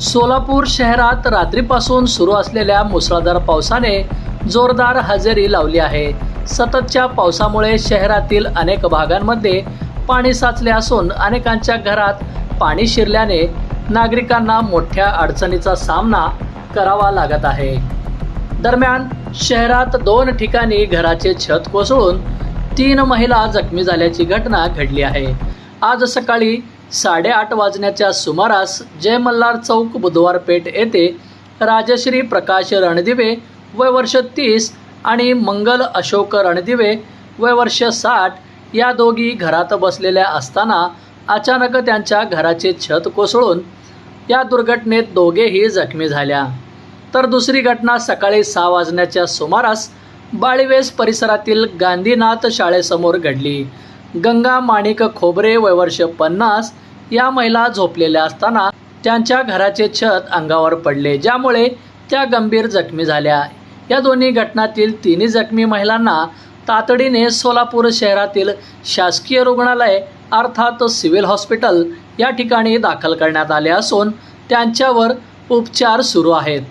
सोलापूर शहरात रात्रीपासून सुरू असलेल्या मुसळधार पावसाने जोरदार हजेरी लावली आहे. सततच्या पावसामुळे शहरातील अनेक भागांमध्ये पाणी साचले असून अनेकांच्या घरात पाणी शिरल्याने नागरिकांना मोठ्या अडचणीचा सामना करावा लागत आहे. दरम्यान शहरात दोन ठिकाणी घराचे छत कोसळून तीन महिला जखमी झाल्याची घटना घडली आहे. आज सकाळी साडेआठ वाजण्याच्या सुमारास जय मल्हार चौक बुधवार पेठ येथे राजश्री प्रकाश रणदिवे वय वर्ष तीस आणि मंगल अशोक रणदिवे वय वर्ष साठ या दोघी घरात बसलेल्या असताना अचानक त्यांच्या घराचे छत कोसळून या दुर्घटनेत दोघेही जखमी झाल्या. तर दुसरी घटना सकाळी सहा वाजण्याच्या सुमारास बाळीवेस परिसरातील गांधीनाथ शाळेसमोर घडली. गंगा माणिक खोबरे वयवर्ष पन्नास या महिला झोपलेल्या असताना त्यांच्या घराचे छत अंगावर पडले ज्यामुळे त्या गंभीर जखमी झाल्या. या दोन्ही घटनातील तिन्ही जखमी महिलांना तातडीने सोलापूर शहरातील शासकीय रुग्णालय अर्थात सिव्हिल हॉस्पिटल या ठिकाणी दाखल करण्यात आले असून त्यांच्यावर उपचार सुरू आहेत.